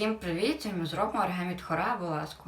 Всім привіт! Ми зробимо оригамі тхора будь ласка.